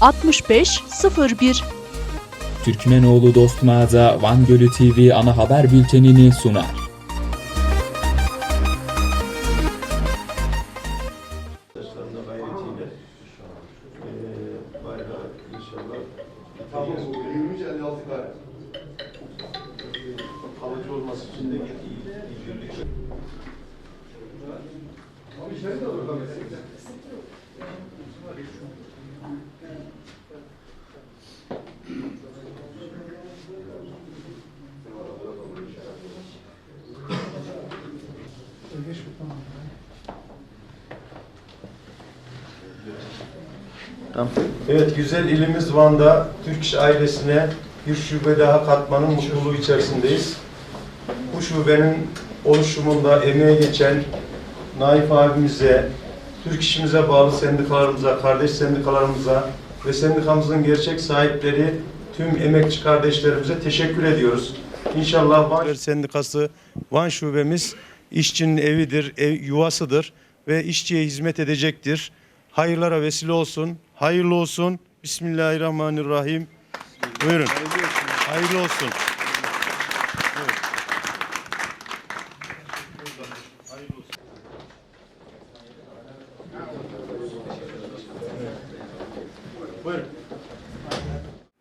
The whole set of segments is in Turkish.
65 01 Türkmenoğlu Dost Mağaza Van Gölü TV ana haber bültenini sunar. Tamam, 23 56 kare. kalıcı olması için de iyi birlik. Ama içeri de olur tabii. Evet, güzel ilimiz Van'da Türk İş ailesine bir şube daha katmanın mutluluğu içerisindeyiz. Bu şubenin oluşumunda emeğe geçen Naif abimize, Türk İş'imize bağlı sendikalarımıza, kardeş sendikalarımıza ve sendikamızın gerçek sahipleri tüm emekçi kardeşlerimize teşekkür ediyoruz. İnşallah Van Sendikası Van şubemiz işçinin evidir, ev, yuvasıdır ve işçiye hizmet edecektir. Hayırlara vesile olsun, hayırlı olsun. Bismillahirrahmanirrahim. Buyurun. Hayırlı olsun.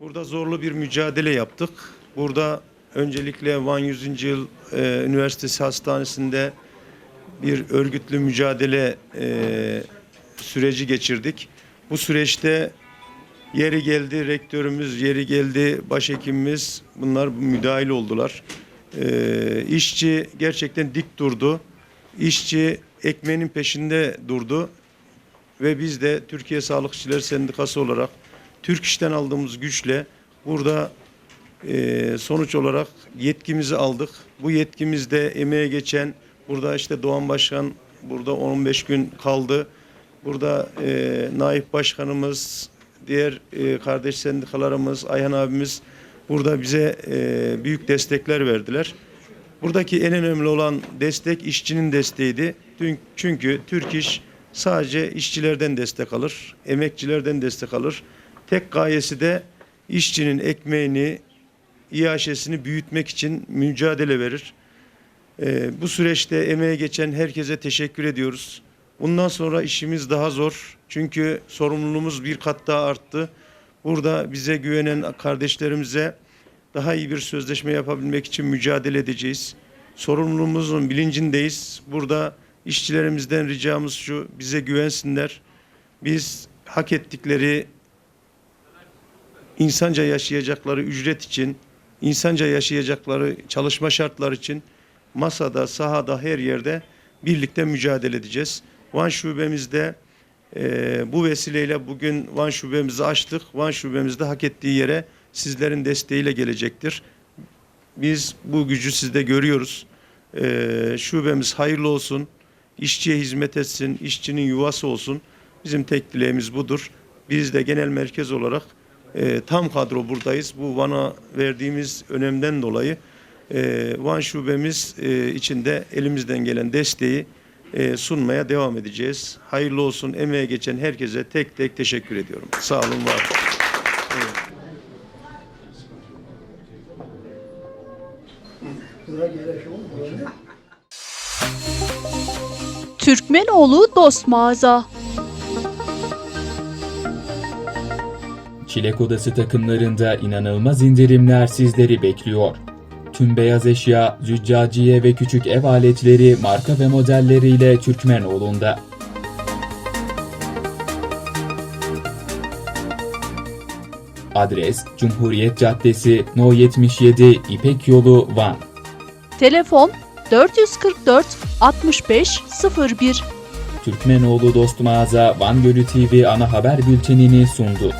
Burada zorlu bir mücadele yaptık. Burada öncelikle Van 100. Yıl e, Üniversitesi Hastanesi'nde bir örgütlü mücadele e, süreci geçirdik. Bu süreçte yeri geldi rektörümüz, yeri geldi başhekimimiz bunlar müdahil oldular. E, işçi gerçekten dik durdu. İşçi ekmeğinin peşinde durdu ve biz de Türkiye Sağlıkçıları Sendikası olarak Türk İş'ten aldığımız güçle burada e, sonuç olarak yetkimizi aldık. Bu yetkimizde emeğe geçen burada işte Doğan Başkan burada 15 gün kaldı. Burada e, Naif Başkanımız, diğer e, kardeş sendikalarımız, Ayhan abimiz burada bize e, büyük destekler verdiler. Buradaki en önemli olan destek işçinin desteğiydi. Çünkü Türk İş sadece işçilerden destek alır, emekçilerden destek alır. Tek gayesi de işçinin ekmeğini, iaşesini büyütmek için mücadele verir. Ee, bu süreçte emeğe geçen herkese teşekkür ediyoruz. Bundan sonra işimiz daha zor. Çünkü sorumluluğumuz bir kat daha arttı. Burada bize güvenen kardeşlerimize daha iyi bir sözleşme yapabilmek için mücadele edeceğiz. Sorumluluğumuzun bilincindeyiz. Burada işçilerimizden ricamız şu, bize güvensinler. Biz hak ettikleri insanca yaşayacakları ücret için, insanca yaşayacakları çalışma şartları için masada, sahada, her yerde birlikte mücadele edeceğiz. Van şubemizde eee, bu vesileyle bugün Van şubemizi açtık. Van şubemizde hak ettiği yere sizlerin desteğiyle gelecektir. Biz bu gücü sizde görüyoruz. Eee, şubemiz hayırlı olsun, işçiye hizmet etsin, işçinin yuvası olsun. Bizim tek dileğimiz budur. Biz de genel merkez olarak e, tam kadro buradayız. Bu Van'a verdiğimiz önemden dolayı e, Van şubemiz e, içinde elimizden gelen desteği e, sunmaya devam edeceğiz. Hayırlı olsun. Emeğe geçen herkese tek tek teşekkür ediyorum. Sağ olun, var olun. Türkmenoğlu Dost Mağaza Çilek Odası takımlarında inanılmaz indirimler sizleri bekliyor. Tüm beyaz eşya, züccaciye ve küçük ev aletleri marka ve modelleriyle Türkmenoğlu'nda. Adres Cumhuriyet Caddesi No 77 İpek Yolu Van. Telefon 444 65 01 Türkmenoğlu Dost Mağaza Van Gölü TV ana haber bültenini sundu.